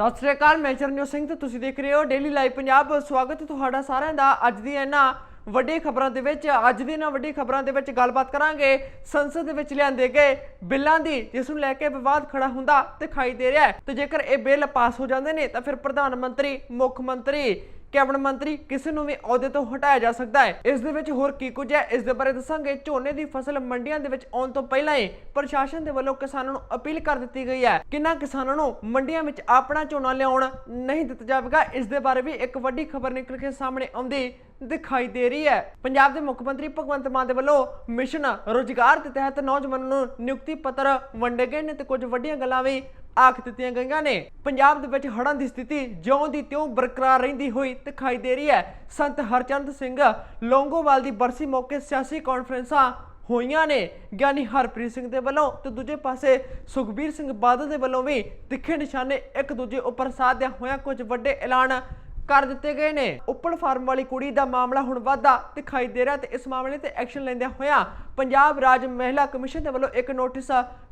ਸਤਿ ਸ੍ਰੀ ਅਕਾਲ, ਮੈਂ ਚਰਨਜੋਤ ਸਿੰਘ ਤੇ ਤੁਸੀਂ ਦੇਖ ਰਹੇ ਹੋ ਡੇਲੀ ਲਾਈਵ ਪੰਜਾਬ। ਸਵਾਗਤ ਹੈ ਤੁਹਾਡਾ ਸਾਰਿਆਂ ਦਾ ਅੱਜ ਦੀ ਇਹਨਾਂ ਵੱਡੀ ਖਬਰਾਂ ਦੇ ਵਿੱਚ। ਅੱਜ ਦੀ ਇਹਨਾਂ ਵੱਡੀ ਖਬਰਾਂ ਦੇ ਵਿੱਚ ਗੱਲਬਾਤ ਕਰਾਂਗੇ। ਸੰਸਦ ਦੇ ਵਿੱਚ ਲਿਆਂਦੇ ਗਏ ਬਿੱਲਾਂ ਦੀ, ਜਿਸ ਨੂੰ ਲੈ ਕੇ ਵਿਵਾਦ ਖੜਾ ਹੁੰਦਾ ਦਿਖਾਈ ਦੇ ਰਿਹਾ ਹੈ। ਤੇ ਜੇਕਰ ਇਹ ਬਿੱਲ ਪਾਸ ਹੋ ਜਾਂਦੇ ਨੇ, ਤਾਂ ਫਿਰ ਪ੍ਰਧਾਨ ਮੰਤਰੀ, ਮੁੱਖ ਮੰਤਰੀ ਕੈਬਨਿਟ ਮੰਤਰੀ ਕਿਸੇ ਨੂੰ ਵੀ ਅਹੁਦੇ ਤੋਂ ਹਟਾਇਆ ਜਾ ਸਕਦਾ ਹੈ। ਇਸ ਦੇ ਵਿੱਚ ਹੋਰ ਕੀ ਕੁਝ ਹੈ? ਇਸ ਦੇ ਬਾਰੇ ਦੱਸਾਂਗੇ। ਝੋਨੇ ਦੀ ਫਸਲ ਮੰਡੀਆਂ ਦੇ ਵਿੱਚ ਆਉਣ ਤੋਂ ਪਹਿਲਾਂ ਹੀ ਪ੍ਰਸ਼ਾਸਨ ਦੇ ਵੱਲੋਂ ਕਿਸਾਨਾਂ ਨੂੰ ਅਪੀਲ ਕਰ ਦਿੱਤੀ ਗਈ ਹੈ ਕਿੰਨਾ ਕਿਸਾਨਾਂ ਨੂੰ ਮੰਡੀਆਂ ਵਿੱਚ ਆਪਣਾ ਝੋਨਾ ਲਿਆਉਣ ਨਹੀਂ ਦਿੱਤਾ ਜਾਵੇਗਾ। ਇਸ ਦੇ ਬਾਰੇ ਵੀ ਇੱਕ ਵੱਡੀ ਖਬਰ ਨਿਕਲ ਕੇ ਸਾਹਮਣੇ ਆਉਂਦੀ ਦਿਖਾਈ ਦੇ ਰਹੀ ਹੈ। ਪੰਜਾਬ ਦੇ ਮੁੱਖ ਮੰਤਰੀ ਭਗਵੰਤ ਮਾਨ ਦੇ ਵੱਲੋਂ ਮਿਸ਼ਨ ਰੋਜ਼ਗਾਰ ਦੇ ਤਹਿਤ ਨੌਜਵਾਨਾਂ ਨੂੰ ਨਿਯੁਕਤੀ ਪੱਤਰ ਵੰਡੇ ਗਏ ਨੇ ਤੇ ਕੁਝ ਵੱਡੀਆਂ ਗੱਲਾਂ ਵੀ ਆਖ ਦਿੱਤੀਆਂ ਗਈਆਂ ਨੇ। ਪੰਜਾਬ ਦੇ ਵਿੱਚ ਹੜ੍ਹਾਂ ਦੀ ਸਥਿਤੀ ਜਿਉਂ ਦੀ ਤਿਉਂ ਬਰਕਰਾਰ ਰਹਿੰਦੀ ਹੋਈ ਦਿਖਾਈ ਦੇ ਰਹੀ ਹੈ। ਸੰਤ ਹਰਚੰਦ ਸਿੰਘ ਲੌਂਗੋਵਾਲ ਦੀ ਬਰਸੀ ਮੌਕੇ ਸਿਆਸੀ ਕਾਨਫਰੰਸਾਂ ਹੋਈਆਂ ਨੇ। ਗਿਆਨੀ ਹਰਪ੍ਰੀਤ ਸਿੰਘ ਦੇ ਵੱਲੋਂ ਤੇ ਦੂਜੇ ਪਾਸੇ ਸੁਖਬੀਰ ਸਿੰਘ ਬਾਦਲ ਦੇ ਵੱਲੋਂ ਵੀ ਤਿੱਖੇ ਨਿਸ਼ਾਨੇ ਇੱਕ ਦੂਜੇ ਉੱਪਰ ਸਾਧਿਆ ਹੋਇਆ ਕੁਝ ਵੱਡੇ ਐਲਾਨ ਕਰ ਦਿੱਤੇ ਗਏ ਨੇ। ਉੱਪਰ ਫਾਰਮ ਵਾਲੀ ਕੁੜੀ ਦਾ ਮਾਮਲਾ ਹੁਣ ਵਾਧਾ ਦਿਖਾਈ ਦੇ ਰਿਹਾ ਤੇ ਇਸ ਮਾਮਲੇ ਤੇ ਐਕਸ਼ਨ ਲੈਂਦਿਆਂ ਹੋਇਆ ਪੰਜਾਬ ਰਾਜ ਮਹਿਲਾ ਕਮਿਸ਼ਨ ਦੇ ਵੱਲੋਂ ਇੱਕ ਨੋਟਿਸ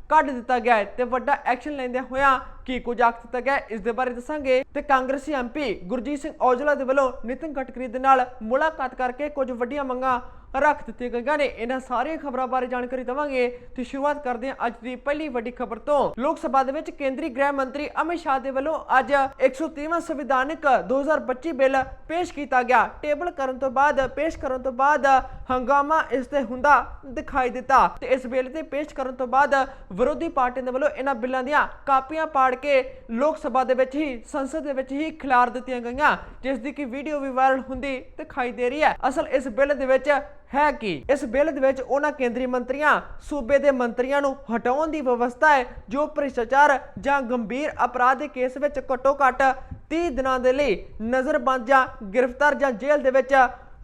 ਕੱਢ ਦਿੱਤਾ ਗਿਆ ਹੈ ਤੇ ਵੱਡਾ ਐਕਸ਼ਨ ਲੈਂਦਿਆਂ ਹੋਇਆ ਕੀ ਕੁਝ ਆਖ ਦਿੱਤਾ ਗਿਆ ਹੈ, ਇਸ ਦੇ ਬਾਰੇ ਦੱਸਾਂਗੇ। ਤੇ ਕਾਂਗਰਸੀ ਐਮਪੀ ਗੁਰਜੀਤ ਸਿੰਘ ਔਜਲਾ ਦੇ ਵੱਲੋਂ ਨਿਤਿਨ ਗਡਕਰੀ ਦੇ ਨਾਲ ਮੁਲਾਕਾਤ ਕਰਕੇ ਕੁਝ ਵੱਡੀਆਂ ਮੰਗਾਂ ਰੱਖ ਦਿੱਤੀਆਂ ਗਈਆਂ ਨੇ ਇਹਨਾਂ ਸਾਰੀਆਂ ਖਬਰਾਂ ਬਾਰੇ ਜਾਣਕਾਰੀ ਦਵਾਂਗੇ ਤੇ ਸ਼ੁਰੂਆਤ ਕਰਦੇ ਹਾਂ ਅੱਜ ਦੀ ਪਹਿਲੀ ਵੱਡੀ ਖਬਰ ਤੋਂ। ਲੋਕ ਸਭਾ ਦੇ ਵਿੱਚ ਕੇਂਦਰੀ ਗ੍ਰਹਿ ਮੰਤਰੀ ਅਮਿਤ ਸ਼ਾਹ ਦੇ ਵੱਲੋਂ ਅੱਜ 130ਵਾਂ ਸੰਵਿਧਾਨਕ 2025 ਬਿੱਲ ਪੇਸ਼ ਕੀਤਾ ਗਿਆ। ਟੇਬਲ ਕਰਨ ਤੋਂ ਬਾਅਦ, ਪੇਸ਼ ਕਰਨ ਤੋਂ ਬਾਅਦ ਹੰਗਾਮਾ ਇਸ ਤੇ ਹੁੰਦਾ ਦਿਖਾਈ ਦਿੱਤਾ ਤੇ ਇਸ ਬਿੱਲ ਤੇ ਪੇਸ਼ ਕਰਨ ਤੋਂ ਬਾਅਦ ਵਿਰੋਧੀ ਪਾਰਟੀ ਦੇ ਵੱਲੋਂ ਇਹਨਾਂ ਬਿੱਲਾਂ ਦੀਆਂ ਕਾਪੀਆਂ ਪਾੜ ਕੇ ਲੋਕ ਸਭਾ ਦੇ ਵਿੱਚ ਹੀ, ਸੰਸਦ ਦੇ ਵਿੱਚ ਹੀ ਖਿਲਾਰ ਦਿੱਤੀਆਂ ਗਈਆਂ, ਜਿਸ ਦੀ ਕਿ ਵੀਡੀਓ ਵੀ ਵਾਇਰਲ ਹੁੰਦੀ ਦਿਖਾਈ ਦੇ ਰਹੀ ਹੈ। ਅਸਲ ਇਸ ਬਿੱਲ ਦੇ ਵਿੱਚ ਹੈ ਕਿ ਇਸ ਬਿੱਲ ਦੇ ਵਿੱਚ ਉਹਨਾਂ ਕੇਂਦਰੀ ਮੰਤਰੀਆਂ, ਸੂਬੇ ਦੇ ਮੰਤਰੀਆਂ ਨੂੰ ਹਟਾਉਣ ਦੀ ਵਿਵਸਥਾ ਹੈ, ਜੋ ਭ੍ਰਿਸ਼ਟਾਚਾਰ ਜਾਂ ਗੰਭੀਰ ਅਪਰਾਧ ਦੇ ਕੇਸ ਵਿੱਚ ਘੱਟੋ ਘੱਟ 30 ਦਿਨਾਂ ਦੇ ਲਈ ਨਜ਼ਰਬੰਦ ਜਾਂ ਗ੍ਰਿਫਤਾਰ ਜਾਂ ਜੇਲ੍ਹ ਦੇ ਵਿੱਚ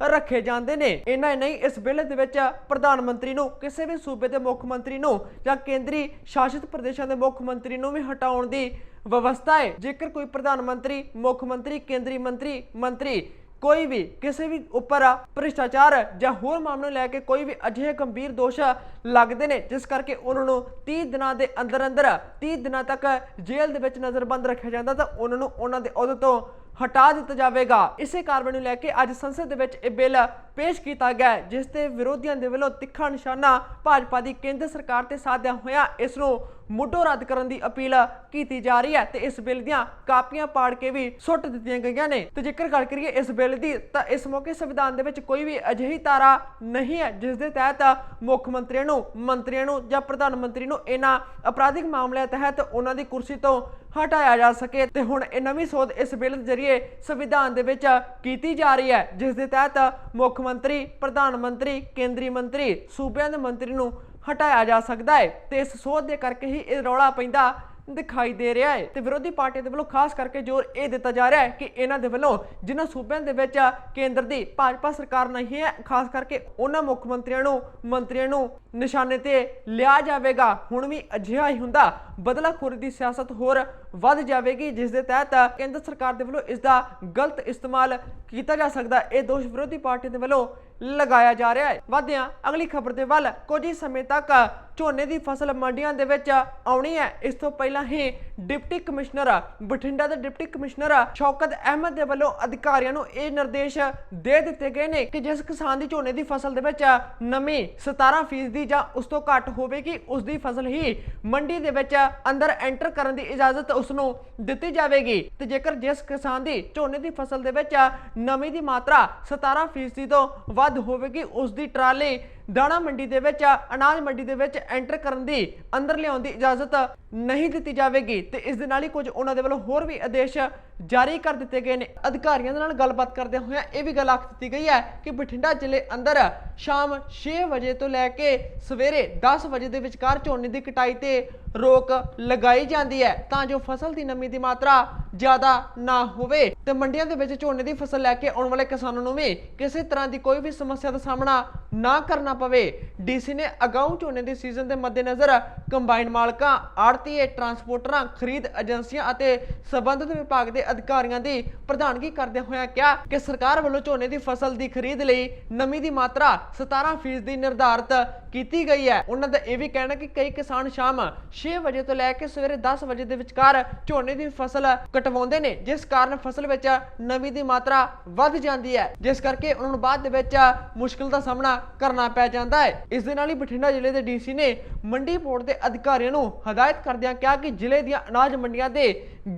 ਰੱਖੇ ਜਾਂਦੇ ਨੇ। ਇਹਨਾਂ ਹੀ ਨਹੀਂ, ਇਸ ਬਿੱਲ ਦੇ ਵਿੱਚ ਪ੍ਰਧਾਨ ਮੰਤਰੀ ਨੂੰ, ਕਿਸੇ ਵੀ ਸੂਬੇ ਦੇ ਮੁੱਖ ਮੰਤਰੀ ਨੂੰ ਜਾਂ ਕੇਂਦਰੀ ਸ਼ਾਸਿਤ ਪ੍ਰਦੇਸ਼ਾਂ ਦੇ ਮੁੱਖ ਮੰਤਰੀ ਨੂੰ ਵੀ ਹਟਾਉਣ ਦੀ ਵਿਵਸਥਾ ਹੈ। ਜੇਕਰ ਕੋਈ ਪ੍ਰਧਾਨ ਮੰਤਰੀ, ਮੁੱਖ ਮੰਤਰੀ, ਕੇਂਦਰੀ ਮੰਤਰੀ ਮੰਤਰੀ ਕੋਈ ਵੀ ਕਿਸੇ ਵੀ ਉੱਪਰ ਭ੍ਰਿਸ਼ਟਾਚਾਰ ਜਾਂ ਹੋਰ ਮਾਮਲੇ ਨੂੰ ਲੈ ਕੇ ਕੋਈ ਵੀ ਅਜਿਹੇ ਗੰਭੀਰ ਦੋਸ਼ ਲੱਗਦੇ ਨੇ, ਜਿਸ ਕਰਕੇ ਉਹਨਾਂ ਨੂੰ 30 ਦਿਨਾਂ ਦੇ ਅੰਦਰ ਅੰਦਰ 30 ਦਿਨਾਂ ਤੱਕ ਜੇਲ੍ਹ ਦੇ ਵਿੱਚ ਨਜ਼ਰਬੰਦ ਰੱਖਿਆ ਜਾਂਦਾ ਤਾਂ ਉਹਨਾਂ ਨੂੰ ਉਹਨਾਂ ਦੇ ਅਹੁਦੇ ਤੋਂ ਹਟਾ ਦਿੱਤਾ ਜਾਵੇਗਾ। ਇਸੇ ਕਾਰਨ ਨੂੰ ਲੈ ਕੇ ਅੱਜ ਸੰਸਦ ਦੇ ਵਿੱਚ ਇਹ ਬਿੱਲ ਪੇਸ਼ ਕੀਤਾ ਗਿਆ ਜਿਸ ਤੇ ਵਿਰੋਧੀਆਂ ਦੇ ਵੱਲੋਂ ਤਿੱਖਾ ਨਿਸ਼ਾਨਾ ਭਾਜਪਾ ਦੀ ਕੇਂਦਰ ਸਰਕਾਰ ਤੇ ਸਾਧਿਆ ਹੋਇਆ। ਇਸ ਨੂੰ ਮੁੱਢੋਂ ਰੱਦ ਕਰਨ ਦੀ ਅਪੀਲ ਕੀਤੀ ਜਾ ਰਹੀ ਹੈ ਤੇ ਇਸ ਬਿੱਲ ਦੀਆਂ ਕਾਪੀਆਂ ਪਾੜ ਕੇ ਵੀ ਸੁੱਟ ਦਿੱਤੀਆਂ ਗਈਆਂ ਨੇ। ਤੇ ਜੇਕਰ ਗੱਲ ਕਰੀਏ ਇਸ ਬਿੱਲ ਦੀ, ਤਾਂ ਇਸ ਮੌਕੇ ਸੰਵਿਧਾਨ ਦੇ ਵਿੱਚ ਕੋਈ ਵੀ ਅਜਿਹੀ ਧਾਰਾ ਨਹੀਂ ਹੈ, ਜਿਸ ਦੇ ਤਹਿਤ ਮੁੱਖ ਮੰਤਰੀਆਂ ਨੂੰ ਮੰਤਰੀਆਂ ਨੂੰ ਜਾਂ ਪ੍ਰਧਾਨ ਮੰਤਰੀ ਨੂੰ ਇਹਨਾਂ ਅਪਰਾਧਿਕ ਮਾਮਲਿਆਂ ਤਹਿਤ ਉਹਨਾਂ ਦੀ ਕੁਰਸੀ ਤੋਂ ਹਟਾਇਆ ਜਾ ਸਕੇ। ਤੇ ਹੁਣ ਇਹ ਨਵੀਂ ਸੋਧ ਇਸ ਬਿੱਲ ਦੇ ਜ਼ਰੀਏ ਸੰਵਿਧਾਨ ਦੇ ਵਿੱਚ ਕੀਤੀ ਜਾ ਰਹੀ ਹੈ, ਜਿਸ ਦੇ ਤਹਿਤ ਮੁੱਖ ਮੰਤਰੀ, ਪ੍ਰਧਾਨ ਮੰਤਰੀ, ਕੇਂਦਰੀ ਮੰਤਰੀ, ਸੂਬਿਆਂ ਦੇ ਮੰਤਰੀ ਨੂੰ ਹਟਾਇਆ ਜਾ ਸਕਦਾ ਹੈ ਤੇ ਇਸ ਸੋਧ ਦੇ ਕਰਕੇ ਹੀ ਇਹ ਰੌਲਾ ਪੈਂਦਾ ਦਿਖਾਈ ਦੇ ਰਿਹਾ ਹੈ ਤੇ ਵਿਰੋਧੀ ਪਾਰਟੀ ਦੇ ਵੱਲੋਂ ਖਾਸ ਕਰਕੇ ਜ਼ੋਰ ਇਹ ਦਿੱਤਾ ਜਾ ਰਿਹਾ ਹੈ ਕਿ ਇਹਨਾਂ ਦੇ ਵੱਲੋਂ ਜਿਨ੍ਹਾਂ ਸੂਬਿਆਂ ਦੇ ਵਿੱਚ ਕੇਂਦਰ ਦੀ ਭਾਜਪਾ ਸਰਕਾਰ ਨਹੀਂ ਹੈ, ਖਾਸ ਕਰਕੇ ਉਹਨਾਂ ਮੁੱਖ ਮੰਤਰੀਆਂ ਨੂੰ ਮੰਤਰੀਆਂ ਨੂੰ ਨਿਸ਼ਾਨੇ ਤੇ ਲਿਆ ਜਾਵੇਗਾ। ਹੁਣ ਵੀ ਅਜਿਹਾ ਹੀ ਹੁੰਦਾ, ਬਦਲਾਖੋਰੀ ਦੀ ਸਿਆਸਤ ਹੋਰ ਵੱਧ ਜਾਵੇਗੀ, ਜਿਸ ਦੇ ਤਹਿਤ ਕੇਂਦਰ ਸਰਕਾਰ ਦੇ ਵੱਲੋਂ ਇਸ ਦਾ ਗਲਤ ਇਸਤੇਮਾਲ ਕੀਤਾ ਜਾ ਸਕਦਾ। ਇਹ ਦੋਸ਼ ਵਿਰੋਧੀ ਪਾਰਟੀ ਦੇ ਵੱਲੋਂ ਲਗਾਇਆ ਜਾ ਰਿਹਾ ਹੈ। ਵਧਿਆਂ, ਅਗਲੀ ਖਬਰ ਦੇ ਵੱਲ ਕੁਝ ਹੀ ਸਮੇਂ ਤੱਕ ਝੋਨੇ ਦੀ ਫਸਲ ਮੰਡੀਆਂ ਦੇ ਵਿੱਚ ਆਉਣੀ ਹੈ। ਇਸ ਤੋਂ ਪਹਿਲਾਂ ਹੀ ਡਿਪਟੀ ਕਮਿਸ਼ਨਰ, ਬਠਿੰਡਾ ਦੇ ਡਿਪਟੀ ਕਮਿਸ਼ਨਰ ਸ਼ੌਕਤ ਅਹਿਮਦ ਦੇ ਵੱਲੋਂ ਅਧਿਕਾਰੀਆਂ ਨੂੰ ਇਹ ਨਿਰਦੇਸ਼ ਦੇ ਦਿੱਤੇ ਗਏ ਨੇ ਕਿ ਜਿਸ ਕਿਸਾਨ ਦੀ ਝੋਨੇ ਦੀ ਫਸਲ ਦੇ ਵਿੱਚ ਨਮੀ 17% ਦੀ ਜਾਂ ਉਸ ਤੋਂ ਘੱਟ ਹੋਵੇਗੀ, ਉਸ ਦੀ ਫਸਲ ਹੀ ਮੰਡੀ ਦੇ ਵਿੱਚ ਅੰਦਰ ਐਂਟਰ ਕਰਨ ਦੀ ਇਜਾਜ਼ਤ ਉਸ ਨੂੰ ਦਿੱਤੀ ਜਾਵੇਗੀ। ਤੇ ਜੇਕਰ ਜਿਸ ਕਿਸਾਨ ਦੀ ਝੋਨੇ ਦੀ ਫਸਲ ਦੇ ਵਿੱਚ ਨਮੀ ਦੀ ਮਾਤਰਾ 17% ਤੋਂ ਵੱਧ ਹੋਵੇਗੀ ਉਸ ਦੀ ਟਰਾਲੀ ਦਾਣਾ ਮੰਡੀ ਦੇ ਵਿੱਚ, ਅਨਾਜ ਮੰਡੀ ਦੇ ਵਿੱਚ ਐਂਟਰ ਕਰਨ ਦੀ, ਅੰਦਰ ਲਿਆਉਣ ਦੀ ਇਜਾਜ਼ਤ ਨਹੀਂ ਦਿੱਤੀ ਜਾਵੇਗੀ। ਤੇ ਇਸ ਦੇ ਨਾਲ ਹੀ ਕੁਝ ਉਹਨਾਂ ਦੇ ਵੱਲੋਂ ਹੋਰ ਵੀ ਆਦੇਸ਼ ਜਾਰੀ ਕਰ ਦਿੱਤੇ ਗਏ ਨੇ। ਅਧਿਕਾਰੀਆਂ ਦੇ ਨਾਲ ਗੱਲਬਾਤ ਕਰਦਿਆਂ ਹੋਇਆਂ ਇਹ ਵੀ ਗੱਲ ਆਖ ਦਿੱਤੀ ਗਈ ਹੈ ਕਿ ਬਠਿੰਡਾ ਜ਼ਿਲ੍ਹੇ ਅੰਦਰ ਸ਼ਾਮ 6 ਵਜੇ ਤੋਂ ਲੈ ਕੇ ਸਵੇਰੇ 10 ਵਜੇ ਦੇ ਵਿਚਕਾਰ ਝੋਨੇ ਦੀ ਕਟਾਈ ਤੇ ਰੋਕ ਲਗਾਈ ਜਾਂਦੀ ਹੈ ਤਾਂ ਜੋ ਫਸਲ ਦੀ ਨਮੀ ਦੀ ਮਾਤਰਾ ਜ਼ਿਆਦਾ ਨਾ ਹੋਵੇ। ਤੇ ਮੰਡੀਆਂ ਦੇ ਵਿੱਚ ਝੋਨੇ ਦੀ ਫਸਲ ਲੈ ਕੇ ਆਉਣ ਵਾਲੇ ਕਿਸਾਨਾਂ ਨੂੰ ਵੀ ਕਿਸੇ ਤਰ੍ਹਾਂ ਦੀ ਕੋਈ ਵੀ ਸਮੱਸਿਆ ਦਾ ਸਾਹਮਣਾ ਨਾ ਕਰਨਾ ਪਵੇ। ਡੀਸੀ ਨੇ ਅਗਾਊਂ ਝੋਨੇ ਦੇ ਸੀਜ਼ਨ ਦੇ ਮੱਦੇਨਜ਼ਰ ਕੰਬਾਈਨ ਮਾਲਕਾਂ, ਆੜਤੀਏ, ਟਰਾਂਸਪੋਰਟਰਾਂ, ਖਰੀਦ ਏਜੰਸੀਆਂ ਅਤੇ ਸਬੰਧਤ ਵਿਭਾਗ ਦੇ ਅਧਿਕਾਰੀਆਂ ਦੀ ਪ੍ਰਧਾਨਗੀ ਕਰਦਿਆਂ ਹੋਇਆ ਕਿਹਾ ਕਿ ਸਰਕਾਰ ਵੱਲੋਂ ਝੋਨੇ ਦੀ ਫਸਲ ਦੀ ਖਰੀਦ ਲਈ ਨਮੀ ਦੀ ਮਾਤਰਾ 17% ਦੀ ਨਿਰਧਾਰਤ ਕੀਤੀ ਗਈ ਹੈ। ਉਹਨਾਂ ਦਾ ਇਹ ਵੀ ਕਹਿਣਾ ਕਿ ਕਈ ਕਿਸਾਨ ਸ਼ਾਮ 6 ਵਜੇ ਤੋਂ ਲੈ ਕੇ ਸਵੇਰੇ 10 ਵਜੇ ਦੇ ਵਿਚਕਾਰ ਝੋਨੇ ਦੀ ਫਸਲ ਕਟਵਾਉਂਦੇ ਨੇ, ਜਿਸ ਕਾਰਨ ਫਸਲ ਵਿੱਚ ਨਮੀ ਦੀ ਮਾਤਰਾ ਵੱਧ ਜਾਂਦੀ ਹੈ। ਜਿਸ ਕਰਕੇ ਉਹਨਾਂ ਨੂੰ ਬਾਅਦ ਦੇ ਵਿੱਚ ਮੁਸ਼ਕਲ ਦਾ ਸਾਹਮਣਾ ਕਰਨਾ ਪੈ ਜਾਂਦਾ ਹੈ। ਇਸ ਦੇ ਨਾਲ ਹੀ ਬਠਿੰਡਾ ਜ਼ਿਲ੍ਹੇ ਦੇ ਡੀਸੀ ਨੇ ਮੰਡੀ ਬੋਰਡ ਦੇ ਅਧਿਕਾਰੀਆਂ ਨੂੰ ਹਦਾਇਤ ਕਰਦਿਆਂ ਕਿਹਾ ਕਿ ਜ਼ਿਲ੍ਹੇ ਦੀਆਂ ਅਨਾਜ ਮੰਡੀਆਂ ਦੇ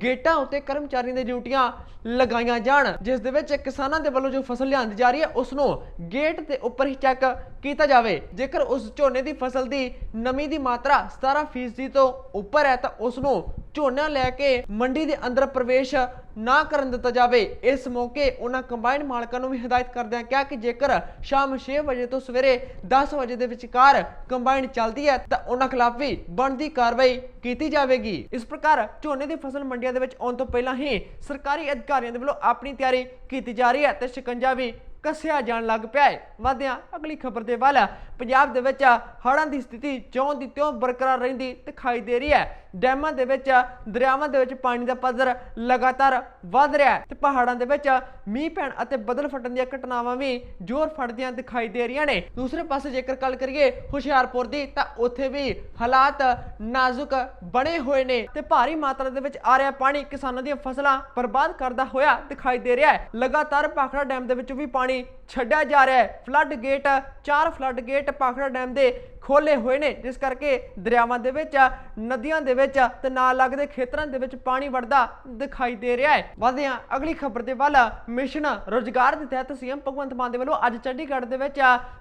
ਗੇਟਾਂ ਉੱਤੇ ਕਰਮਚਾਰੀਆਂ ਦੀਆਂ ਡਿਊਟੀਆਂ ਲਗਾਈਆਂ ਜਾਣ, ਜਿਸ ਦੇ ਵਿੱਚ ਕਿਸਾਨਾਂ ਦੇ ਵੱਲੋਂ ਜੋ ਫਸਲ ਲਿਆਂਦੀ ਜਾ ਰਹੀ ਹੈ, ਉਸ ਨੂੰ ਗੇਟ ਦੇ ਉੱਪਰ ਹੀ ਚੈੱਕ ਕੀਤਾ ਜਾਵੇ। ਜੇਕਰ ਉਸ ਝੋਨੇ ਦੀ ਫਸਲ ਦੀ ਨਮੀ ਦੀ ਮਾਤਰਾ 17% ਤੋਂ ਉੱਪਰ ਹੈ, ਤਾਂ ਉਸ ਨੂੰ ਝੋਨਾ ਲੈ ਕੇ ਮੰਡੀ ਦੇ ਅੰਦਰ ਪ੍ਰਵੇਸ਼ ਨਾ ਕਰਨ ਦਿੱਤਾ ਜਾਵੇ। ਇਸ ਮੌਕੇ ਉਹਨਾਂ ਕੰਬਾਈਨ ਮਾਲਕਾਂ ਨੂੰ ਵੀ ਹਦਾਇਤ ਕਰਦਿਆਂ ਕਿਹਾ ਕਿ ਜੇਕਰ ਸ਼ਾਮ 6 ਵਜੇ ਤੋਂ ਸਵੇਰੇ 10 ਵਜੇ ਦੇ ਵਿਚਕਾਰ ਕੰਬਾਈਨ ਚੱਲਦੀ ਹੈ, ਤਾਂ ਉਹਨਾਂ ਖਿਲਾਫ ਵੀ ਬਣਦੀ ਕਾਰਵਾਈ ਕੀਤੀ ਜਾਵੇਗੀ। ਇਸ ਪ੍ਰਕਾਰ ਝੋਨੇ ਦੀ ਫਸਲ ਮੰਡੀਆਂ ਦੇ ਵਿੱਚ ਆਉਣ ਤੋਂ ਪਹਿਲਾਂ ਹੀ ਸਰਕਾਰੀ ਅਧਿਕਾਰੀਆਂ ਦੇ ਵੱਲੋਂ ਆਪਣੀ ਤਿਆਰੀ ਕੀਤੀ ਜਾ ਰਹੀ ਹੈ ਤੇ ਸ਼ਿਕੰਜਾ ਵੀ ਕੱਸਿਆ ਜਾਣ ਲੱਗ ਪਿਆ ਹੈ। ਵਧਿਆ ਅਗਲੀ ਖਬਰ ਦੇ ਵੱਲ ਪੰਜਾਬ ਦੇ ਵਿੱਚ ਹੜ੍ਹਾਂ ਦੀ ਸਥਿਤੀ ਜਿਉਂ ਦੀ ਤਿਉਂ ਬਰਕਰਾਰ ਰਹਿੰਦੀ ਦਿਖਾਈ ਦੇ ਰਹੀ ਹੈ। ਡੈਮਾਂ ਦੇ ਵਿੱਚ, ਦਰਿਆਵਾਂ ਦੇ ਵਿੱਚ ਪਾਣੀ ਦਾ ਪੱਧਰ ਲਗਾਤਾਰ ਵਧ ਰਿਹਾ ਹੈ ਤੇ ਪਹਾੜਾਂ ਦੇ ਵਿੱਚ ਮੀਂਹ ਪੈਣ ਅਤੇ ਬਦਲ ਫਟਣ ਦੀਆਂ ਘਟਨਾਵਾਂ ਵੀ ਜ਼ੋਰ ਫੜਦੀਆਂ ਦਿਖਾਈ ਦੇ ਰਹੀਆਂ ਨੇ। ਦੂਸਰੇ ਪਾਸੇ ਜੇਕਰ ਗੱਲ ਕਰੀਏ ਹੁਸ਼ਿਆਰਪੁਰ ਦੀ, ਤਾਂ ਉੱਥੇ ਵੀ ਹਾਲਾਤ ਨਾਜ਼ੁਕ ਬਣੇ ਹੋਏ ਨੇ ਤੇ ਭਾਰੀ ਮਾਤਰਾ ਦੇ ਵਿੱਚ ਆ ਰਿਹਾ ਪਾਣੀ ਕਿਸਾਨਾਂ ਦੀਆਂ ਫਸਲਾਂ ਬਰਬਾਦ ਕਰਦਾ ਹੋਇਆ ਦਿਖਾਈ ਦੇ ਰਿਹਾ ਹੈ। ਲਗਾਤਾਰ ਭਾਖੜਾ ਡੈਮ ਦੇ ਵਿੱਚ ਵੀ ਪਾਣੀ ਛੱਡਿਆ ਜਾ ਰਿਹਾ ਹੈ। ਫਲੱਡ ਗੇਟ, ਚਾਰ ਫਲੱਡ ਗੇਟ ਪਾਖੜਾ ਡੈਮ ਦੇ ਖੋਲੇ ਹੋਏ ਨੇ, ਜਿਸ ਕਰਕੇ ਦਰਿਆਵਾਂ ਦੇ ਵਿੱਚ ਨਦੀਆਂ ਦੇ ਵਿੱਚ ਤੇ ਨਾਲ ਲੱਗਦੇ ਖੇਤਰਾਂ ਦੇ ਵਿੱਚ ਪਾਣੀ ਵੜਦਾ ਦਿਖਾਈ ਦੇ ਰਿਹਾ ਹੈ। ਵਧਦੇ ਹਾਂ, ਅਗਲੀ ਖਬਰ ਦੇ ਵੱਲ, ਮਿਸ਼ਨ ਰੋਜ਼ਗਾਰ ਦੇ ਤਹਿਤ ਸੀਐਮ ਭਗਵੰਤ ਮਾਨ ਦੇ ਵੱਲੋਂ ਅੱਜ ਚੰਡੀਗੜ੍ਹ ਦੇ ਵਿੱਚ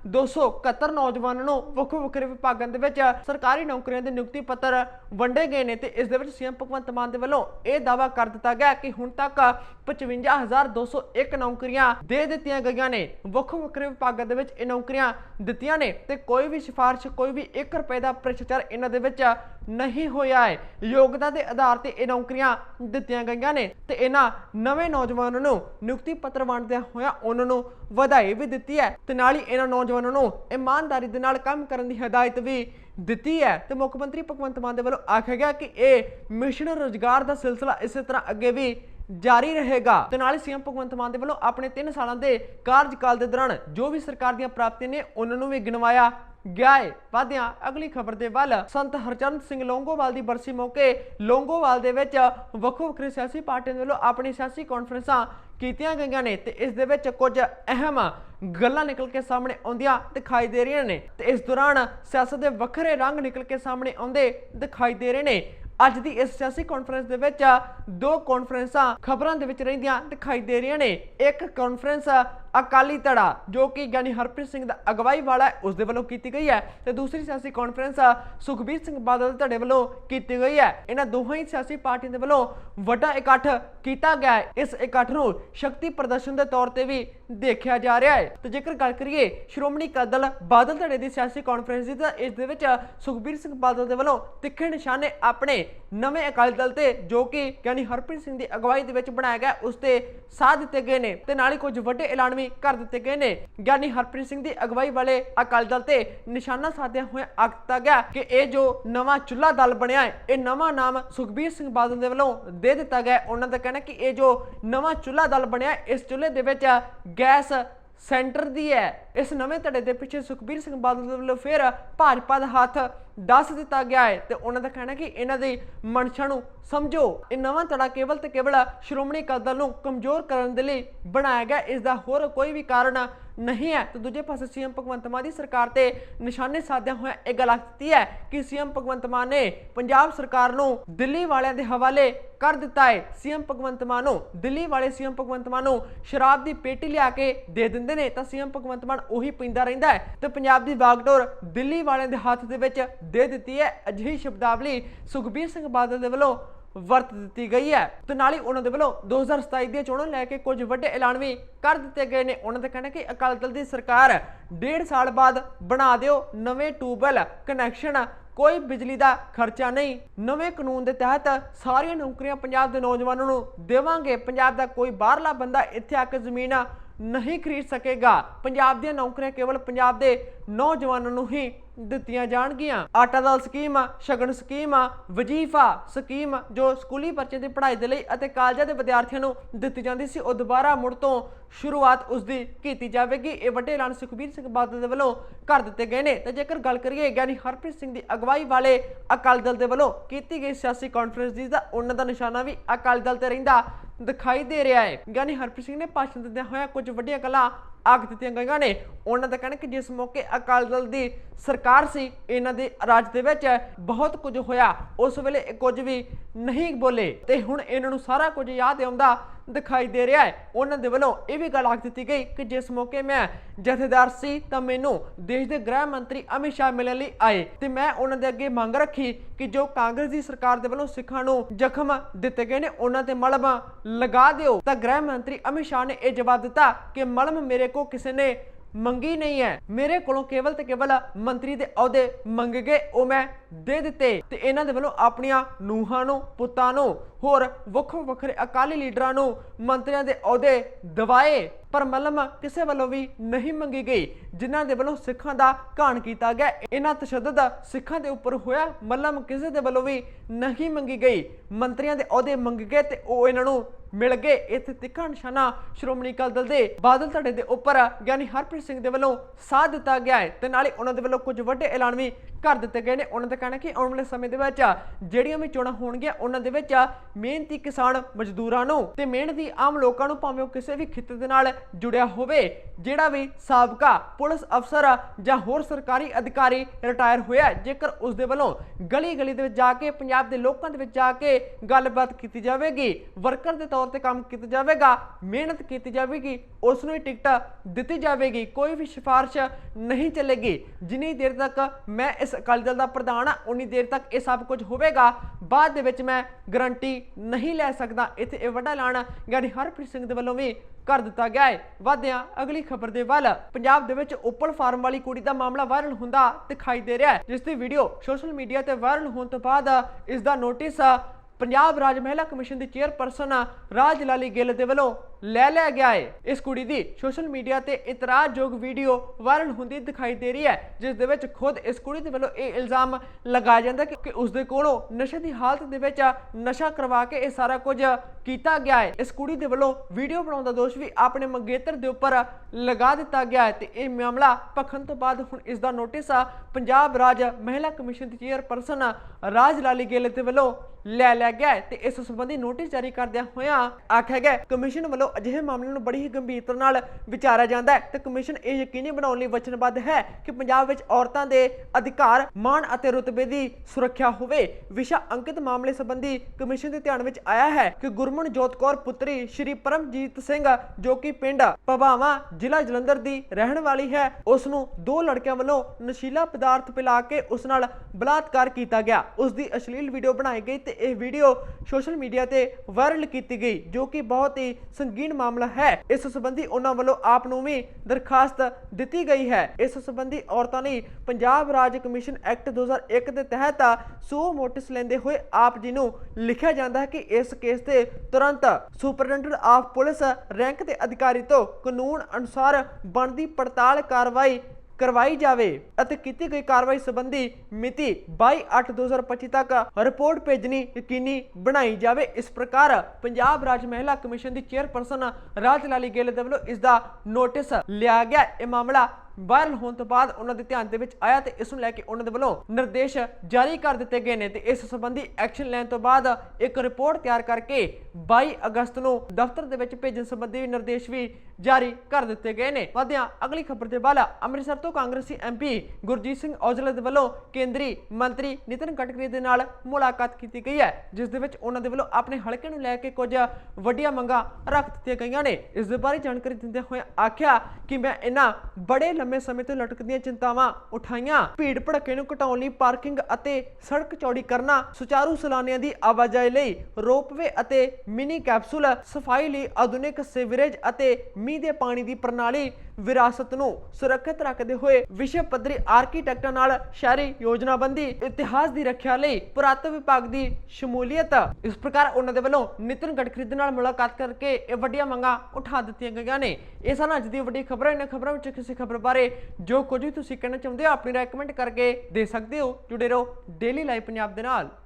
271 ਨੌਜਵਾਨਾਂ ਨੂੰ ਵੱਖ ਵੱਖਰੇ ਵਿਭਾਗਾਂ ਦੇ ਵਿੱਚ ਸਰਕਾਰੀ ਨੌਕਰੀਆਂ ਦੇ ਨਿਯੁਕਤੀ ਪੱਤਰ ਵੰਡੇ ਗਏ ਨੇ ਤੇ ਇਸ ਦੇ ਵਿੱਚ ਸੀਐਮ ਭਗਵੰਤ ਮਾਨ ਦੇ ਵੱਲੋਂ ਇਹ ਦਾਅਵਾ ਕਰ ਦਿੱਤਾ ਗਿਆ ਕਿ ਹੁਣ ਤੱਕ 55201 ਨੌਕਰੀਆਂ ਦੇ ਦਿੱਤੀਆਂ ਗਈਆਂ ਨੇ। ਵੱਖ ਵੱਖਰੇ ਵਿਭਾਗਾਂ ਦੇ ਵਿੱਚ ਇਹ ਨੌਕਰੀਆਂ ਦਿੱਤੀਆਂ ਨੇ ਤੇ ਕੋਈ ਵੀ ਸਿਫਾਰਿਸ਼ ਕੋਈ ਵੀ 1 ਰੁਪਏ ਦਾ ਭ੍ਰਿਸ਼ਟਾਚਾਰ ਇਹਨਾਂ ਦੇ ਵਿੱਚ ਨਹੀਂ ਹੋਇਆ ਹੈ। ਯੋਗਤਾ ਦੇ ਆਧਾਰ ਤੇ ਇਹ ਨੌਕਰੀਆਂ ਦਿੱਤੀਆਂ ਗਈਆਂ ਨੇ ਤੇ ਇਹਨਾਂ ਨਵੇਂ ਨੌਜਵਾਨਾਂ ਨੂੰ ਨਿਯੁਕਤੀ ਪੱਤਰ ਵੰਡਦਿਆਂ ਹੋਇਆ ਉਹਨਾਂ ਨੂੰ ਵਧਾਈ ਵੀ ਦਿੱਤੀ ਹੈ ਤੇ ਨਾਲ ਹੀ ਇਹਨਾਂ ਨੌਜਵਾਨਾਂ ਨੂੰ ਇਮਾਨਦਾਰੀ ਦੇ ਨਾਲ ਕੰਮ ਕਰਨ ਦੀ ਹਦਾਇਤ ਵੀ ਦਿੱਤੀ ਹੈ। ਤੇ ਮੁੱਖ ਮੰਤਰੀ ਭਗਵੰਤ ਮਾਨ ਦੇ ਵੱਲੋਂ ਆਖਿਆ ਗਿਆ ਕਿ ਇਹ ਮਿਸ਼ਨ ਰੋਜ਼ਗਾਰ ਦਾ ਸਿਲਸਿਲਾ ਇਸੇ ਤਰ੍ਹਾਂ ਅੱਗੇ ਵੀ ਜਾਰੀ ਰਹੇਗਾ। ਤੇ ਨਾਲ ਹੀ ਸੀਐਮ ਭਗਵੰਤ ਮਾਨ ਦੇ ਵੱਲੋਂ ਆਪਣੇ 3 ਸਾਲਾਂ ਦੇ ਕਾਰਜਕਾਲ ਦੇ ਦੌਰਾਨ ਜੋ ਵੀ ਸਰਕਾਰ ਦੀਆਂ ਪ੍ਰਾਪਤੀਆਂ ਨੇ ਉਹਨਾਂ ਨੂੰ ਵੀ ਗਿਣਵਾਇਆ ਗਿਆ ਹੈ ਵਾਦਿਆਂ ਅਗਲੀ ਖਬਰ ਦੇ ਵੱਲ ਸੰਤ ਹਰਚੰਦ ਸਿੰਘ ਲੋਂਗੋਵਾਲ ਦੀ ਬਰਸੀ ਮੌਕੇ ਲੋਂਗੋਵਾਲ ਦੇ ਵਿੱਚ ਵੱਖੋ ਵੱਖਰੀ ਸਿਆਸੀ ਪਾਰਟੀਆਂ ਦੇ ਵੱਲੋਂ ਆਪਣੀ ਸਿਆਸੀ ਕਾਨਫਰੰਸਾਂ ਕੀਤੀਆਂ ਗਈਆਂ ਨੇ ਤੇ ਇਸ ਦੇ ਵਿੱਚ ਕੁਝ ਅਹਿਮ ਗੱਲਾਂ ਨਿਕਲ ਕੇ ਸਾਹਮਣੇ ਆਉਂਦੀਆਂ ਦਿਖਾਈ ਦੇ ਰਹੀਆਂ ਨੇ ਤੇ ਇਸ ਦੌਰਾਨ ਸਿਆਸਤ ਦੇ ਵੱਖਰੇ ਰੰਗ ਨਿਕਲ ਕੇ ਸਾਹਮਣੇ ਆਉਂਦੇ ਦਿਖਾਈ ਦੇ ਰਹੇ ਨੇ। ਅੱਜ ਦੀ ਇਸ ਸਿਆਸੀ ਕਾਨਫਰੰਸ ਦੇ ਵਿੱਚ ਦੋ ਕਾਨਫਰੰਸਾਂ ਖਬਰਾਂ ਦੇ ਵਿੱਚ ਰਹਿੰਦੀਆਂ ਦਿਖਾਈ ਦੇ ਰਹੀਆਂ ਨੇ। ਇੱਕ ਕਾਨਫਰੰਸ ਅਕਾਲੀ ਧੜਾ, ਜੋ ਕਿ ਗਿਆਨੀ ਹਰਪ੍ਰੀਤ ਸਿੰਘ ਦਾ ਅਗਵਾਈ ਵਾਲਾ ਹੈ ਉਸ ਦੇ ਵੱਲੋਂ ਕੀਤੀ ਗਈ ਹੈ ਤੇ ਦੂਸਰੀ ਸਿਆਸੀ ਕਾਨਫਰੰਸ ਸੁਖਬੀਰ ਸਿੰਘ ਬਾਦਲ ਦੇ ਧੜੇ ਵੱਲੋਂ ਕੀਤੀ ਗਈ ਹੈ। ਇਹਨਾਂ ਦੋਹਾਂ ਹੀ ਸਿਆਸੀ ਪਾਰਟੀਆਂ ਦੇ ਵੱਲੋਂ ਵੱਡਾ ਇਕੱਠ ਕੀਤਾ ਗਿਆ ਹੈ। ਇਸ ਇਕੱਠ ਨੂੰ ਸ਼ਕਤੀ ਪ੍ਰਦਰਸ਼ਨ ਦੇ ਤੌਰ ਤੇ ਵੀ ਦੇਖਿਆ ਜਾ ਰਿਹਾ ਹੈ। ਤੇ ਜੇਕਰ ਗੱਲ ਕਰੀਏ ਸ਼੍ਰੋਮਣੀ ਅਕਾਲੀ ਦਲ ਬਾਦਲ ਧੜੇ ਦੀ ਸਿਆਸੀ ਕਾਨਫਰੰਸ ਦੀ, ਤਾਂ ਇਸ ਦੇ ਵਿੱਚ ਸੁਖਬੀਰ ਸਿੰਘ ਬਾਦਲ ਦੇ ਵੱਲੋਂ ਤਿੱਖੇ ਨਿਸ਼ਾਨੇ ਆਪਣੇ ਨਵੇਂ ਅਕਾਲੀ ਦਲ ਤੇ ਜੋ ਕਿ ਗਿਆਨੀ ਹਰਪ੍ਰੀਤ ਸਿੰਘ ਦੀ ਅਗਵਾਈ ਦੇ ਵਿੱਚ ਬਣਾਇਆ ਗਿਆ, ਉਸ ਤੇ ਸਾਥ ਦਿੱਤੇ ਗਏ ਨੇ ਤੇ ਨਾਲ ਹੀ ਕੁਝ ਵੱਡੇ ਐਲਾਨ ਵੀ ਕਰ ਦਿੱਤੇ ਗਏ ਨੇ। ਗਿਆਨੀ ਹਰਪ੍ਰੀਤ ਸਿੰਘ ਦੀ ਅਗਵਾਈ ਵਾਲੇ ਅਕਾਲੀ ਦਲ ਤੇ ਨਿਸ਼ਾਨਾ ਸਾਧਿਆ ਹੋਇਆ ਆਖ ਦਿੱਤਾ ਗਿਆ ਕਿ ਇਹ ਜੋ ਨਵਾਂ ਚੁੱਲਾ ਦਲ ਬਣਿਆ ਹੈ, ਇਹ ਨਵਾਂ ਨਾਮ ਸੁਖਬੀਰ ਸਿੰਘ ਬਾਦਲ ਦੇ ਵੱਲੋਂ ਦੇ ਦਿੱਤਾ ਗਿਆ ਉਹਨਾਂ ਦਾ ਕਹਿਣਾ ਕਿ ਇਹ ਜੋ ਨਵਾਂ ਚੁੱਲਾ ਦਲ ਬਣਿਆ ਇਸ ਚੁੱਲੇ ਦੇ ਵਿੱਚ ਗੈਸ ਸੈਂਟਰ ਦੀ ਹੈ। ਇਸ ਨਵੇਂ ਧੜੇ ਦੇ ਪਿੱਛੇ ਸੁਖਬੀਰ ਸਿੰਘ ਬਾਦਲ ਵੱਲੋਂ ਫਿਰ ਭਾਜਪਾ ਦਾ ਹੱਥ ਦੱਸ ਦਿੱਤਾ ਗਿਆ ਹੈ ਤੇ ਉਹਨਾਂ ਦਾ ਕਹਿਣਾ ਕਿ ਇਹਨਾਂ ਦੀ ਮਨਸ਼ਾ ਨੂੰ ਸਮਝੋ। ਇਹ ਨਵਾਂ ਧੜਾ ਕੇਵਲ ਤੇ ਕੇਵਲ ਸ਼੍ਰੋਮਣੀ ਅਕਾਲੀ ਦਲ ਨੂੰ ਕਮਜ਼ੋਰ ਕਰਨ ਦੇ ਲਈ ਬਣਾਇਆ ਗਿਆ। ਇਸ ਦਾ ਹੋਰ ਕੋਈ ਵੀ ਕਾਰਨ ਨਹੀਂ ਹੈ। ਤੇ ਦੂਜੇ ਪਾਸੇ ਸੀਐਮ ਭਗਵੰਤ ਮਾਨ ਦੀ ਸਰਕਾਰ ਤੇ ਨਿਸ਼ਾਨੇ ਸਾਧਿਆ ਹੋਇਆ ਇਹ ਗੱਲ ਆਖਤੀ ਹੈ ਕਿ ਸੀਐਮ ਭਗਵੰਤ ਮਾਨ ਨੇ ਪੰਜਾਬ ਸਰਕਾਰ ਨੂੰ ਦਿੱਲੀ ਵਾਲਿਆਂ ਦੇ ਹਵਾਲੇ ਕਰ ਦਿੱਤਾ ਹੈ। ਸੀਐਮ ਭਗਵੰਤ ਮਾਨ ਨੂੰ ਦਿੱਲੀ ਵਾਲੇ ਸੀਐਮ ਭਗਵੰਤ ਮਾਨ ਨੂੰ ਸ਼ਰਾਬ ਦੀ ਪੇਟੀ ਲਿਆ ਕੇ ਦੇ ਦਿੰਦੇ ਨੇ ਤਾਂ ਸੀਐਮ ਭਗਵੰਤ ਮਾਨ ਉਹੀ ਪੀਂਦਾ ਰਹਿੰਦਾ ਹੈ। ਤੇ ਪੰਜਾਬ ਦੀ ਬਾਗਡੋਰ ਦਿੱਲੀ ਵਾਲਿਆਂ ਦੇ ਹੱਥ ਦੇ ਵਿੱਚ ਦੇ ਦਿੱਤੀ ਹੈ। ਅਜਿਹੀ ਸ਼ਬਦਾਵਲੀ ਸੁਖਬੀਰ ਸਿੰਘ ਬਾਦਲ ਦੇ ਵੱਲੋਂ ਵਰਤ ਦਿੱਤੀ ਗਈ ਹੈ। ਤੇ ਨਾਲ ਹੀ ਉਹਨਾਂ ਦੇ ਵੱਲੋਂ 2027 ਦੀਆਂ ਚੋਣਾਂ ਲੈ ਕੇ ਕੁਝ ਵੱਡੇ ਐਲਾਨ ਵੀ ਕਰ ਦਿੱਤੇ ਗਏ ਨੇ। ਉਹਨਾਂ ਦਾ ਕਹਿਣਾ ਕਿ ਅਕਾਲੀ ਦਲ ਦੀ ਸਰਕਾਰ ਡੇਢ ਸਾਲ ਬਾਅਦ ਬਣਾ ਦਿਓ। ਨਵੇਂ ਟਿਊਬਵੈਲ, ਕਨੈਕਸ਼ਨ, ਕੋਈ ਬਿਜਲੀ ਦਾ ਖਰਚਾ ਨਹੀਂ। ਨਵੇਂ ਕਾਨੂੰਨ ਦੇ ਤਹਿਤ ਸਾਰੀਆਂ ਨੌਕਰੀਆਂ ਪੰਜਾਬ ਦੇ ਨੌਜਵਾਨਾਂ ਨੂੰ ਦੇਵਾਂਗੇ। ਪੰਜਾਬ ਦਾ ਕੋਈ ਬਾਹਰਲਾ ਬੰਦਾ ਇੱਥੇ ਆ ਕੇ ਜ਼ਮੀਨ ਨਹੀਂ ਖਰੀਦ ਸਕੇਗਾ। ਪੰਜਾਬ ਦੀਆਂ ਨੌਕਰੀਆਂ ਕੇਵਲ ਪੰਜਾਬ ਦੇ ਨੌਜਵਾਨਾਂ ਨੂੰ ਹੀ ਦਿੱਤੀਆਂ ਜਾਣਗੀਆਂ। ਆਟਾ ਦਾਲ ਸਕੀਮ, ਸ਼ਗਨ ਸਕੀਮ, ਵਜੀਫਾ ਸਕੀਮ, ਜੋ ਸਕੂਲੀ ਬੱਚੇ ਦੀ ਪੜ੍ਹਾਈ ਦੇ ਲਈ ਅਤੇ ਕਾਲਜਾਂ ਦੇ ਵਿਦਿਆਰਥੀਆਂ ਨੂੰ ਦਿੱਤੀ ਜਾਂਦੀ ਸੀ, ਉਹ ਦੁਬਾਰਾ ਮੁੜ ਤੋਂ ਸ਼ੁਰੂਆਤ ਉਸ ਦੀ ਕੀਤੀ ਜਾਵੇਗੀ। ਇਹ ਵੱਡੇ ਐਲਾਨ ਸੁਖਬੀਰ ਸਿੰਘ ਬਾਦਲ ਦੇ ਵੱਲੋਂ ਕਰ ਦਿੱਤੇ ਗਏ ਨੇ। ਤੇ ਜੇਕਰ ਗੱਲ ਕਰੀਏ ਗਿਆਨੀ ਹਰਪ੍ਰੀਤ ਸਿੰਘ ਦੀ ਅਗਵਾਈ ਵਾਲੇ ਅਕਾਲੀ ਦਲ ਦੇ ਵੱਲੋਂ ਕੀਤੀ ਗਈ ਸਿਆਸੀ ਕਾਨਫਰੰਸ ਦੀ ਦਾ ਉਹਨਾਂ ਦਾ ਨਿਸ਼ਾਨਾ ਵੀ ਅਕਾਲੀ ਦਲ ਤੇ ਰਹਿੰਦਾ। ਦਿਖਾਈ ਦੇ ਰਿਹਾ ਹੈ। ਗਿਆਨੀ ਹਰਪ੍ਰੀਤ ਸਿੰਘ ਨੇ ਭਾਸ਼ਣ ਦਿੰਦਿਆਂ ਹੋਇਆ ਕੁਝ ਵੱਡੀਆਂ ਗੱਲਾਂ ਆਖ ਦਿੱਤੀਆਂ ਗਈਆਂ ਨੇ। ਉਹਨਾਂ ਦਾ ਕਹਿਣਾ ਕਿ ਜਿਸ ਮੌਕੇ ਅਕਾਲੀ ਦਲ ਦੀ ਸਰਕਾਰ ਸੀ, ਇਹਨਾਂ ਦੇ ਰਾਜ ਦੇ ਵਿੱਚ ਬਹੁਤ ਕੁਝ ਹੋਇਆ। ਉਸ ਵੇਲੇ ਇਹ ਕੁਝ ਵੀ ਨਹੀਂ ਬੋਲੇ। ਤੇ ਹੁਣ ਇਹਨਾਂ ਨੂੰ ਸਾਰਾ ਕੁਝ ਯਾਦ ਆਉਂਦਾ ਦਿਖਾਈ ਦੇ ਰਿਹਾ ਹੈ। ਉਹਨਾਂ ਦੇ ਵੱਲੋਂ ਇਹ ਵੀ ਗੱਲ ਆਖ ਦਿੱਤੀ ਗਈ ਕਿ ਜਿਸ ਮੌਕੇ ਮੈਂ ਜਥੇਦਾਰ ਸੀ, ਤਾਂ ਮੈਨੂੰ ਦੇਸ਼ ਦੇ ਗ੍ਰਹਿ ਮੰਤਰੀ ਅਮਿਤ ਸ਼ਾਹ ਮਿਲਣ ਲਈ ਆਏ। ਤੇ ਮੈਂ ਉਹਨਾਂ ਦੇ ਅੱਗੇ ਮੰਗ ਰੱਖੀ ਕਿ ਜੋ ਕਾਂਗਰਸ ਦੀ ਸਰਕਾਰ ਦੇ ਵੱਲੋਂ ਸਿੱਖਾਂ ਨੂੰ ਜ਼ਖਮ ਦਿੱਤੇ ਗਏ ਨੇ, ਉਹਨਾਂ ਤੇ ਮਲਮ ਲਗਾ ਦਿਓ। ਤਾਂ ਗ੍ਰਹਿ ਮੰਤਰੀ ਅਮਿਤ ਸ਼ਾਹ ਨੇ ਇਹ ਜਵਾਬ ਦਿੱਤਾ ਕਿ ਮਲਮ ਮੇਰੇ ਕੋ ਕਿਸੇ ਨੇ ਮੰਗੀ ਨਹੀਂ ਹੈ। ਮੇਰੇ ਕੋਲੋਂ ਕੇਵਲ ਤੇ ਕੇਵਲ ਮੰਤਰੀ ਦੇ ਅਹੁਦੇ ਮੰਗੇ ਗਏ, ਉਹ ਮੈਂ ਦੇ ਦਿੱਤੇ। ਤੇ ਇਹਨਾਂ ਦੇ ਵੱਲੋਂ ਆਪਣੀਆਂ ਨੂਹਾਂ ਨੂੰ, ਪੁੱਤਾਂ ਨੂੰ, ਹੋਰ ਵੱਖੋ ਵੱਖਰੇ ਅਕਾਲੀ ਲੀਡਰਾਂ ਨੂੰ ਮੰਤਰੀਆਂ ਦੇ ਅਹੁਦੇ ਦਿਵਾਏ। ਪਰ ਮਲਮ ਕਿਸੇ ਵੱਲੋਂ ਵੀ ਨਹੀਂ ਮੰਗੀ ਗਈ, ਜਿਨ੍ਹਾਂ ਦੇ ਵੱਲੋਂ ਸਿੱਖਾਂ ਦਾ ਘਾਣ ਕੀਤਾ ਗਿਆ। ਇਹਨਾਂ ਤਸ਼ੱਦਦ ਸਿੱਖਾਂ ਦੇ ਉੱਪਰ ਹੋਇਆ, ਮਲਮ ਕਿਸੇ ਦੇ ਵੱਲੋਂ ਵੀ ਨਹੀਂ ਮੰਗੀ ਗਈ। ਮੰਤਰੀਆਂ ਦੇ ਅਹੁਦੇ ਮੰਗੇ ਗਏ ਤੇ ਉਹ ਇਹਨਾਂ ਨੂੰ ਮਿਲ ਗਏ। ਇੱਥੇ ਤਿੱਖਾ ਨਿਸ਼ਾਨਾ ਸ਼੍ਰੋਮਣੀ ਅਕਾਲੀ ਦਲ ਦੇ ਬਾਦਲ ਧੜੇ ਦੇ ਉੱਪਰ ਗਿਆਨੀ ਹਰਪ੍ਰੀਤ ਸਿੰਘ ਦੇ ਵੱਲੋਂ ਸਾਥ ਦਿੱਤਾ ਗਿਆ ਹੈ ਤੇ ਨਾਲੇ ਉਹਨਾਂ ਦੇ ਵੱਲੋਂ ਕੁਝ ਵੱਡੇ ਐਲਾਨ ਵੀ ਕਰ ਦਿੱਤੇ ਗਏ ਨੇ। ਉਹਨਾਂ ਦਾ ਕਹਿਣਾ ਕਿ ਆਉਣ ਵਾਲੇ ਸਮੇਂ ਦੇ ਵਿੱਚ ਜਿਹੜੀਆਂ ਵੀ ਚੋਣਾਂ ਹੋਣਗੀਆਂ, ਉਹਨਾਂ ਦੇ ਵਿੱਚ ਮਿਹਨਤੀ ਕਿਸਾਨ ਮਜ਼ਦੂਰਾਂ ਨੂੰ ਤੇ ਮਿਹਨਤੀ ਆਮ ਲੋਕਾਂ ਨੂੰ ਭਾਵੇਂ ਉਹ ਕਿਸੇ ਵੀ ਖਿੱਤੇ ਦੇ ਨਾਲ ਜੁੜਿਆ ਹੋਵੇ, ਜਿਹੜਾ ਵੀ ਸਾਬਕਾ ਪੁਲਿਸ ਅਫਸਰ ਜਾਂ ਹੋਰ ਸਰਕਾਰੀ ਅਧਿਕਾਰੀ ਰਿਟਾਇਰ ਹੋਇਆ ਜੇਕਰ ਉਸ ਦੇ ਵੱਲੋਂ ਗਲੀ ਗਲੀ ਦੇ ਵਿੱਚ ਜਾ ਕੇ, ਪੰਜਾਬ ਦੇ ਲੋਕਾਂ ਦੇ ਵਿੱਚ ਜਾ ਕੇ ਗੱਲਬਾਤ ਕੀਤੀ ਜਾਵੇਗੀ। ਵਰਕਰ ਦੇ ਤੌਰ ਤੇ ਕੰਮ ਕੀਤਾ ਜਾਵੇਗਾ, ਮਿਹਨਤ ਕੀਤੀ ਜਾਵੇਗੀ ਉਸ ਨੂੰ ਹੀ ਟਿਕਟ ਦਿੱਤੀ ਜਾਵੇਗੀ, ਕੋਈ ਵੀ ਸਿਫਾਰਿਸ਼ ਨਹੀਂ ਚੱਲੇਗੀ। ਜਿੰਨੀ ਦੇਰ ਤੱਕ ਮੈਂ ਇਸ ਅਕਾਲੀ ਦਲ ਦਾ ਪ੍ਰਧਾਨ ਆ ਉਨੀ ਦੇਰ ਤੱਕ ਇਹ ਸਭ ਕੁਝ ਹੋਵੇਗਾ। ਬਾਅਦ ਦੇ ਵਿੱਚ ਮੈਂ ਗਰੰਟੀ ਨਹੀਂ ਲੈ ਸਕਦਾ। ਇੱਥੇ ਇਹ ਵੱਡਾ ਐਲਾਨ ਗਿਆਨੀ ਹਰਪ੍ਰੀਤ ਸਿੰਘ ਦੇ ਵੱਲੋਂ ਵੀ ਕਰ ਦਿੱਤਾ ਗਿਆ ਹੈ। ਵਧਿਆ ਅਗਲੀ ਖਬਰ ਦੇ ਵੱਲ। ਪੰਜਾਬ ਦੇ ਵਿੱਚ ਓਪਲ ਫਾਰਮ ਵਾਲੀ ਕੁੜੀ ਦਾ ਮਾਮਲਾ ਵਾਇਰਲ ਹੁੰਦਾ ਦਿਖਾਈ ਦੇ ਰਿਹਾ ਹੈ, ਜਿਸ ਦੀ ਵੀਡੀਓ ਸੋਸ਼ਲ ਮੀਡੀਆ ਤੇ ਵਾਇਰਲ ਹੋਣ ਤੋਂ ਬਾਅਦ ਇਸ ਦਾ ਨੋਟਿਸ ਪੰਜਾਬ ਰਾਜ ਮਹਿਲਾ ਕਮਿਸ਼ਨ ਦੀ ਚੇਅਰਪਰਸਨ ਰਾਜ ਲਾਲੀ ਗਿੱਲ ਦੇ ਵੱਲੋਂ ਲੈ ਲਿਆ ਗਿਆ ਹੈ ਇਸ ਕੁੜੀ ਦੀ ਸੋਸ਼ਲ ਮੀਡੀਆ ਤੇ ਇਤਰਾਜ਼ਯੋਗ ਵੀਡੀਓ ਵਾਇਰਲ ਹੁੰਦੀ ਦਿਖਾਈ ਦੇ ਰਹੀ ਹੈ, ਜਿਸ ਦੇ ਵਿੱਚ ਖੁਦ ਇਸ ਕੁੜੀ ਦੇ ਵੱਲੋਂ ਇਹ ਇਲਜ਼ਾਮ ਲਗਾਇਆ ਜਾਂਦਾ ਕਿ ਉਸ ਦੇ ਕੋਲੋਂ ਨਸ਼ੇ ਦੀ ਹਾਲਤ ਦੇ ਵਿੱਚ ਨਸ਼ਾ ਕਰਵਾ ਕੇ ਇਹ ਸਾਰਾ ਕੁਝ ਕੀਤਾ ਗਿਆ ਹੈ ਇਸ ਕੁੜੀ ਦੇ ਵੱਲੋਂ ਵੀਡੀਓ ਬਣਾਉਣ ਦਾ ਦੋਸ਼ ਵੀ ਆਪਣੇ ਮੰਗੇਤਰ ਦੇ ਉੱਪਰ ਲਗਾ ਦਿੱਤਾ ਗਿਆ ਹੈ ਤੇ ਇਹ ਮਾਮਲਾ ਭਖਣ ਤੋਂ ਬਾਅਦ ਹੁਣ ਇਸ ਦਾ ਨੋਟਿਸ ਆ ਪੰਜਾਬ ਰਾਜ ਮਹਿਲਾ ਕਮਿਸ਼ਨ ਦੀ ਚੇਅਰਪਰਸਨ ਰਾਜ ਲਾਲੀ ਗਿੱਲ ਦੇ ਵੱਲੋਂ ਲੈ ਲਿਆ ਗਿਆ ਹੈ ਤੇ ਇਸ ਸੰਬੰਧੀ ਨੋਟਿਸ ਜਾਰੀ ਕਰਦਿਆਂ ਹੋਇਆ ਆਖਿਆ ਗਿਆ ਕਮਿਸ਼ਨ ਵੱਲੋਂ ਅਜਿਹੇ ਮਾਮਲੇ ਨੂੰ ਬੜੀ ਹੀ ਗੰਭੀਰਤਾ ਨਾਲ ਵਿਚਾਰਿਆ ਜਾਂਦਾ ਹੈ ਤੇ ਕਮਿਸ਼ਨ ਇਹ ਯਕੀਨੀ ਬਣਾਉਣ ਲਈ ਵਚਨਬੱਧ ਹੈ ਕਿ ਪੰਜਾਬ ਵਿੱਚ ਔਰਤਾਂ ਦੇ ਅਧਿਕਾਰ, ਮਾਣ ਅਤੇ ਰੁਤਬੇ ਦੀ ਸੁਰੱਖਿਆ ਹੋਵੇ। ਵਿਸ਼ਾ ਅੰਕਿਤ ਮਾਮਲੇ ਸੰਬੰਧੀ ਕਮਿਸ਼ਨ ਦੇ ਧਿਆਨ ਵਿੱਚ ਆਇਆ ਹੈ ਕਿ ਗੁਰਮਨ ਜੋਤ ਕੌਰ ਪੁੱਤਰੀ ਸ਼੍ਰੀ ਪਰਮਜੀਤ ਸਿੰਘ, ਜੋ ਕਿ ਪਿੰਡ ਪਵਾਵਾ, ਜ਼ਿਲ੍ਹਾ ਜਲੰਧਰ ਦੀ ਰਹਿਣ ਵਾਲੀ ਹੈ ਉਸ ਨੂੰ ਦੋ ਲੜਕਿਆਂ ਵੱਲੋਂ ਨਸ਼ੀਲਾ ਪਦਾਰਥ ਪਿਲਾ ਕੇ ਉਸ ਨਾਲ ਬਲਾਤਕਾਰ ਕੀਤਾ ਗਿਆ। ਉਸ ਦੀ ਅਸ਼ਲੀਲ ਵੀਡੀਓ ਬਣਾਈ ਗਈ ਤੇ ਇਹ ਵੀਡੀਓ ਸੋਸ਼ਲ ਮੀਡੀਆ ਤੇ ਵਾਇਰਲ ਕੀਤੀ ਗਈ, ਜੋ ਕਿ ਬਹੁਤ ਹੀ ਸੰਗੀਨ ਮਾਮਲਾ ਹੈ। ਇਸ ਸੰਬੰਧੀ ਉਹਨਾਂ ਵੱਲੋਂ ਆਪ ਨੂੰ ਵੀ ਦਰਖਾਸਤ ਦਿੱਤੀ ਗਈ ਹੈ। ਇਸ ਸੰਬੰਧੀ ਔਰਤਾਂ ਨੇ ਪੰਜਾਬ ਰਾਜ ਕਮਿਸ਼ਨ ਐਕਟ 2001 ਦੇ ਤਹਿਤ ਸੋ ਨੋਟਿਸ ਲੈਂਦੇ ਹੋਏ ਆਪ ਜੀ ਨੂੰ ਲਿਖਿਆ ਜਾਂਦਾ ਹੈ ਕਿ ਇਸ ਕੇਸ ਤੇ ਤੁਰੰਤ ਸੁਪਰਡੈਂਟ ਆਫ ਪੁਲਿਸ ਰੈਂਕ ਦੇ ਅਧਿਕਾਰੀ ਤੋਂ ਕਾਨੂੰਨ ਅਨੁਸਾਰ ਬਣਦੀ ਪੜਤਾਲ ਕਾਰਵਾਈ ਕਰਵਾਈ ਜਾਵੇ ਅਤੇ ਕੀਤੀ ਗਈ ਕਾਰਵਾਈ ਸੰਬੰਧੀ ਮਿਤੀ 22/8/2025 ਤੱਕ ਰਿਪੋਰਟ ਭੇਜਣੀ ਯਕੀਨੀ ਬਣਾਈ ਜਾਵੇ। ਇਸ ਪ੍ਰਕਾਰ ਪੰਜਾਬ ਰਾਜ ਮਹਿਲਾ ਕਮਿਸ਼ਨ ਦੀ ਚੇਅਰਪਰਸਨ ਰਾਜ ਲਾਲੀ ਗਿੱਲ ਦੇ ਵੱਲੋਂ ਇਸ ਦਾ ਨੋਟਿਸ ਲਿਆ ਗਿਆ। ਇਹ ਮਾਮਲਾ ਵਾਇਰਲ ਹੋਣ ਤੋਂ ਬਾਅਦ ਉਹਨਾਂ ਦੇ ਧਿਆਨ ਦੇ ਵਿੱਚ ਆਇਆ ਤੇ ਇਸ ਨੂੰ ਲੈ ਕੇ ਉਹਨਾਂ ਦੇ ਵੱਲੋਂ ਨਿਰਦੇਸ਼ ਜਾਰੀ ਕਰ ਦਿੱਤੇ ਗਏ ਨੇ ਤੇ ਇਸ ਸੰਬੰਧੀ ਐਕਸ਼ਨ ਲੈਣ ਤੋਂ ਬਾਅਦ ਇੱਕ ਰਿਪੋਰਟ ਤਿਆਰ ਕਰਕੇ 22 ਅਗਸਤ ਨੂੰ ਦਫ਼ਤਰ ਦੇ ਵਿੱਚ ਭੇਜਣ ਸੰਬੰਧੀ ਵੀ ਨਿਰਦੇਸ਼ ਵੀ ਜਾਰੀ ਕਰ ਦਿੱਤੇ ਗਏ ਨੇ। ਵਧਿਆ ਅਗਲੀ ਖਬਰ ਦੇ ਵੱਲ ਅੰਮ੍ਰਿਤਸਰ ਤੋਂ ਕਾਂਗਰਸੀ ਐਮਪੀ ਗੁਰਜੀਤ ਸਿੰਘ ਔਜਲਾ ਦੇ ਵੱਲੋਂ ਕੇਂਦਰੀ ਮੰਤਰੀ ਨਿਤਿਨ ਗਡਕਰੀ ਦੇ ਨਾਲ ਮੁਲਾਕਾਤ ਕੀਤੀ ਗਈ ਹੈ, ਜਿਸ ਦੇ ਵਿੱਚ ਉਹਨਾਂ ਦੇ ਵੱਲੋਂ ਆਪਣੇ ਹਲਕੇ ਨੂੰ ਲੈ ਕੇ ਕੁਝ ਵੱਡੀਆਂ ਮੰਗਾਂ ਰੱਖ ਦਿੱਤੀਆਂ ਗਈਆਂ ਨੇ। ਇਸ ਦੇ ਬਾਰੇ ਜਾਣਕਾਰੀ ਦਿੰਦੇ ਹੋਏ ਆਖਿਆ ਕਿ ਮੈਂ ਇਹਨਾਂ ਬੜੇ ਲੰਮੇ ਸਮੇਂ ਤੋਂ ਲਟਕਦੀਆਂ ਚਿੰਤਾਵਾਂ ਉਠਾਈਆਂ। ਭੀੜ ਭੜੱਕੇ ਨੂੰ ਘਟਾਉਣ ਲਈ ਪਾਰਕਿੰਗ ਅਤੇ ਸੜਕ ਚੌੜੀ ਕਰਨਾ, ਸੁਚਾਰੂ ਸੈਲਾਨੀਆਂ ਦੀ ਆਵਾਜਾਈ ਲਈ ਰੋਪਵੇ ਅਤੇ ਮਿਨੀ ਕੈਪਸੂਲ, ਸਫ਼ਾਈ ਲਈ ਆਧੁਨਿਕ ਸੀਵਰੇਜ ਅਤੇ ਮੀਂਹ ਦੇ ਪਾਣੀ ਦੀ ਪ੍ਰਣਾਲੀ ਵਿਰਾਸਤ ਨੂੰ ਸੁਰੱਖਿਅਤ ਰੱਖਦੇ ਹੋਏ ਵਿਸ਼ਵ ਪੱਧਰੀ ਆਰਕੀਟੈਕਟਾਂ ਨਾਲ ਸ਼ਹਿਰੀ ਯੋਜਨਾਬੰਦੀ, ਇਤਿਹਾਸ ਦੀ ਰੱਖਿਆ ਲਈ ਪੁਰਾਤਨ ਵਿਭਾਗ ਦੀ ਸ਼ਮੂਲੀਅਤ। ਇਸ ਪ੍ਰਕਾਰ ਉਹਨਾਂ ਦੇ ਵੱਲੋਂ ਨਿਤਿਨ ਗਡਕਰੀ ਦੇ ਨਾਲ ਮੁਲਾਕਾਤ ਕਰਕੇ ਇਹ ਵੱਡੀਆਂ ਮੰਗਾਂ ਉਠਾ ਦਿੱਤੀਆਂ ਗਈਆਂ ਨੇ। ਇਹ ਸਨ ਅੱਜ ਦੀ ਵੱਡੀ ਖਬਰਾਂ। ਇਹਨਾਂ ਖਬਰਾਂ ਵਿੱਚ ਕਿਸੇ ਖਬਰ ਬਾਰੇ ਜੋ ਕੁਝ ਵੀ ਤੁਸੀਂ ਕਹਿਣਾ ਚਾਹੁੰਦੇ ਹੋ, ਆਪਣੀ ਰਾਏ ਕਰਕੇ ਦੇ ਸਕਦੇ ਹੋ। ਜੁੜੇ ਰਹੋ ਡੇਲੀ ਲਾਈਵ ਪੰਜਾਬ ਦੇ ਨਾਲ।